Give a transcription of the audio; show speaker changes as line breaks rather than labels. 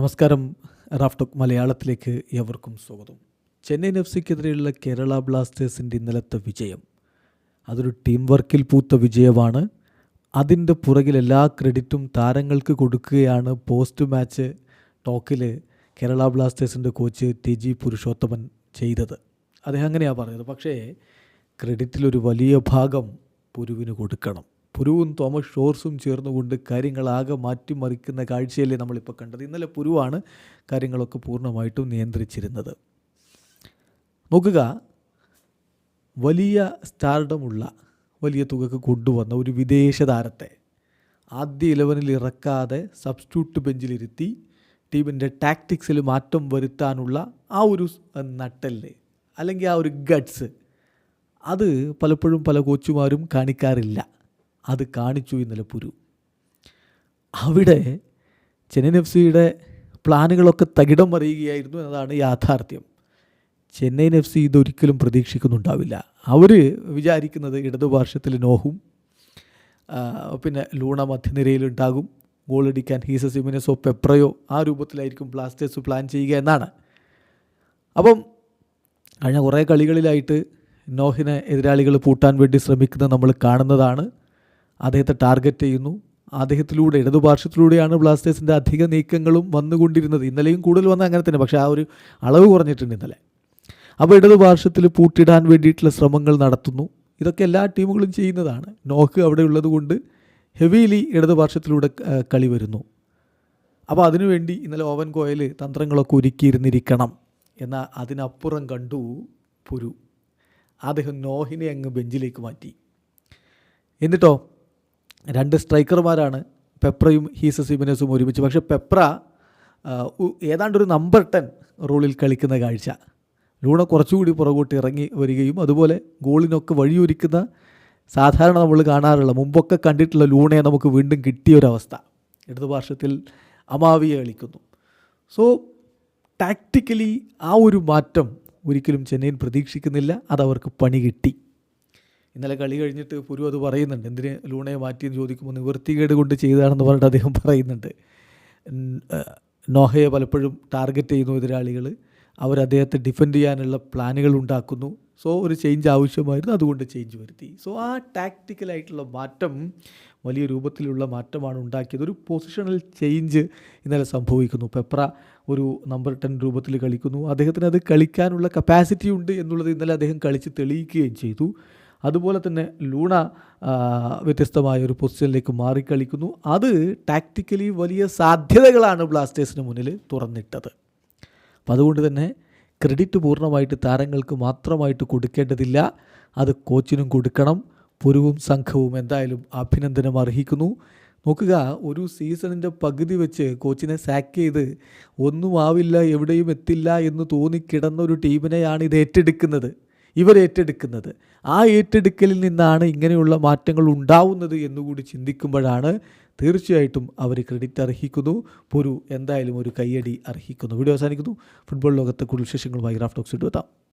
നമസ്കാരം. റാഫ്ടോക്ക് മലയാളത്തിലേക്ക് എവർക്കും സ്വാഗതം. ചെന്നൈ എഫ് സിക്കെതിരെയുള്ള കേരള ബ്ലാസ്റ്റേഴ്സിന്റെ ഇന്നലത്തെ വിജയം. അതൊരു ടീം വർക്കിൽ പൂത്ത വിജയമാണ്. അതിന്റെ പുറകിൽ എല്ലാ ക്രെഡിറ്റും താരങ്ങൾക്ക് കൊടുക്കുകയാണ് പോസ്റ്റ് മാച്ച് ടോക്കിൽ കേരള ബ്ലാസ്റ്റേഴ്സിന്റെ കോച്ച് ടി ജി പുരുഷോത്തമൻ ചെയ്തത്. അദ്ദേഹം അങ്ങനെയാണ് പറഞ്ഞത്. പക്ഷേ ക്രെഡിറ്റിലൊരു വലിയ ഭാഗം പുരുവിന് കൊടുക്കണം. പുരുവും തോമസ് ഷോർസും ചേർന്നുകൊണ്ട് കാര്യങ്ങളാകെ മാറ്റിമറിക്കുന്ന കാഴ്ചയല്ലേ നമ്മളിപ്പോൾ കണ്ടത്. ഇന്നലെ പുരുവാണ് കാര്യങ്ങളൊക്കെ പൂർണമായിട്ടും നിയന്ത്രിച്ചിരുന്നത്. നോക്കുക വലിയ സ്റ്റാർഡമുള്ള വലിയ തുകക്ക് കൊണ്ടുവന്ന ഒരു വിദേശ താരത്തെ ആദ്യ ഇലവനിൽ ഇറക്കാതെ സബ്സ്റ്റിറ്റ്യൂട്ട് ബെഞ്ചിലിരുത്തി ടീമിന്റെ ടാക്ടിക്സിൽ മാറ്റം വരുത്താനുള്ള ആ ഒരു നട്ടൽ അല്ലെങ്കിൽ ആ ഒരു ഗഡ്സ് അത് പലപ്പോഴും പല കോച്ചുമാരും കാണിക്കാറില്ല. അത് കാണിച്ചു ഇന്നലെ പുരു. അവിടെ ചെന്നൈയിൻ എഫ് സിയുടെ പ്ലാനുകളൊക്കെ തകിടം മറിയുകയായിരുന്നു എന്നതാണ് യാഥാർത്ഥ്യം. ചെന്നൈയിൻ എഫ് സി ഇതൊരിക്കലും പ്രതീക്ഷിക്കുന്നുണ്ടാവില്ല. അവർ വിചാരിക്കുന്നത് ഇടതുപാർശ്വത്തിൽ നോഹും പിന്നെ ലൂണ മധ്യനിരയിലുണ്ടാകും ഗോളടിക്കാൻ ഹീസ സിമിനസോ പെപ്രയോ ആ രൂപത്തിലായിരിക്കും ബ്ലാസ്റ്റേഴ്സ് പ്ലാൻ ചെയ്യുക എന്നാണ്. അപ്പം കഴിഞ്ഞ കുറേ കളികളിലായിട്ട് നോഹിനെ എതിരാളികൾ പൂട്ടാൻ വേണ്ടി ശ്രമിക്കുന്നത് നമ്മൾ കാണുന്നതാണ്. അദ്ദേഹത്തെ ടാർഗറ്റ് ചെയ്യുന്നു. അദ്ദേഹത്തിലൂടെ ഇടതുപാർശ്വത്തിലൂടെയാണ് ബ്ലാസ്റ്റേഴ്സിന്റെ അധിക നീക്കങ്ങളും വന്നുകൊണ്ടിരുന്നത്. ഇന്നലെയും കൂടുതൽ വന്ന അങ്ങനെ തന്നെ പക്ഷേ ആ ഒരു അളവ് കുറഞ്ഞിട്ടുണ്ട് ഇന്നലെ. അപ്പോൾ ഇടതുപാർശ്വത്തിൽ പൂട്ടിടാൻ വേണ്ടിയിട്ടുള്ള ശ്രമങ്ങൾ നടത്തുന്നു. ഇതൊക്കെ എല്ലാ ടീമുകളും ചെയ്യുന്നതാണ്. നോക്ക് അവിടെ ഉള്ളത് കൊണ്ട് ഹെവിലി ഇടതുപാർശ്വത്തിലൂടെ കളി വരുന്നു. അപ്പോൾ അതിനുവേണ്ടി ഇന്നലെ ഓവൻ കോയൽ തന്ത്രങ്ങളൊക്കെ ഒരുക്കിയിരുന്നിരിക്കണം എന്നാൽ അതിനപ്പുറം കണ്ടു പുരു. അദ്ദേഹം നോഹിനെ അങ്ങ് ബെഞ്ചിലേക്ക് മാറ്റി. എന്നിട്ടോ? രണ്ട് സ്ട്രൈക്കർമാരാണ് പെപ്രയും ഹീസ സിമിനസും ഒരുമിച്ച്. പക്ഷേ പെപ്ര ഏതാണ്ടൊരു നമ്പർ ടെൻ റോളിൽ കളിക്കുന്ന കാഴ്ച. ലൂണ കുറച്ചുകൂടി പുറകോട്ട് ഇറങ്ങി വരികയും അതുപോലെ ഗോളിനൊക്കെ വഴിയൊരുക്കുന്ന സാധാരണ നമ്മൾ കാണാറുള്ള മുമ്പൊക്കെ കണ്ടിട്ടുള്ള ലൂണയെ നമുക്ക് വീണ്ടും കിട്ടിയൊരവസ്ഥ. ഇടതു പാർശ്വത്തിൽ അമാവിയെ കളിക്കുന്നു. സോ ടാക്റ്റിക്കലി ആ ഒരു മാറ്റം ഒരിക്കലും ചെന്നൈയിൻ പ്രതീക്ഷിക്കുന്നില്ല. അതവർക്ക് പണി കിട്ടി. ഇന്നലെ കളി കഴിഞ്ഞിട്ട് പുരു അത് പറയുന്നുണ്ട്. എന്തിന് ലൂണയെ മാറ്റിയെന്ന് ചോദിക്കുമ്പോൾ നിവൃത്തികേട് കൊണ്ട് ചെയ്തതാണെന്ന് പറഞ്ഞിട്ട് അദ്ദേഹം പറയുന്നുണ്ട്. നോഹയെ പലപ്പോഴും ടാർഗറ്റ് ചെയ്യുന്നു എതിരാളികൾ. അവർ അദ്ദേഹത്തെ ഡിഫെൻഡ് ചെയ്യാനുള്ള പ്ലാനുകൾ ഉണ്ടാക്കുന്നു. സോ ഒരു ചേഞ്ച് ആവശ്യമായിരുന്നു. അതുകൊണ്ട് ചേഞ്ച് വരുത്തി. സോ ആ ടാക്റ്റിക്കലായിട്ടുള്ള മാറ്റം വലിയ രൂപത്തിലുള്ള മാറ്റമാണ് ഉണ്ടാക്കിയത്. ഒരു പൊസിഷണൽ ചേഞ്ച് ഇന്നലെ സംഭവിക്കുന്നു. പെപ്ര ഒരു നമ്പർ ടെൻ രൂപത്തിൽ കളിക്കുന്നു. അദ്ദേഹത്തിന് അത് കളിക്കാനുള്ള കപ്പാസിറ്റി ഉണ്ട് എന്നുള്ളത് ഇന്നലെ അദ്ദേഹം കളിച്ച് തെളിയിക്കുകയും ചെയ്തു. അതുപോലെ തന്നെ ലൂണ വ്യത്യസ്തമായ ഒരു പൊസിഷനിലേക്ക് മാറിക്കളിക്കുന്നു. അത് ടാക്റ്റിക്കലി വലിയ സാധ്യതകളാണ് ബ്ലാസ്റ്റേഴ്സിന് മുന്നിൽ തുറന്നിട്ടത്. അപ്പം അതുകൊണ്ട് തന്നെ ക്രെഡിറ്റ് പൂർണമായിട്ട് താരങ്ങൾക്ക് മാത്രമായിട്ട് കൊടുക്കേണ്ടതില്ല. അത് കോച്ചിനും കൊടുക്കണം. പുരുവും സംഘവും എന്തായാലും അഭിനന്ദനം അർഹിക്കുന്നു. നോക്കുക ഒരു സീസണിന്റെ പകുതി വെച്ച് കോച്ചിനെ സാക്ക് ചെയ്ത് ഒന്നും ആവില്ല എവിടെയും എത്തില്ല എന്ന് തോന്നിക്കിടന്ന ഒരു ടീമിനെയാണ് ഇത് ഏറ്റെടുക്കുന്നത്. ഇവർ ഏറ്റെടുക്കുന്നത്. ആ ഏറ്റെടുക്കലിൽ നിന്നാണ് ഇങ്ങനെയുള്ള മാറ്റങ്ങൾ ഉണ്ടാവുന്നത് എന്നുകൂടി ചിന്തിക്കുമ്പോഴാണ് തീർച്ചയായിട്ടും അവർ ക്രെഡിറ്റ് അർഹിക്കുന്നു. പൊരു എന്തായാലും ഒരു കയ്യടി അർഹിക്കുന്നു. വീഡിയോ അവസാനിക്കുന്നു. ഫുട്ബോൾ ലോകത്തെ കൂടുതൽ വിശേഷങ്ങളുമായി ഗ്രാഫ്റ്റോക്സ് എത്താം.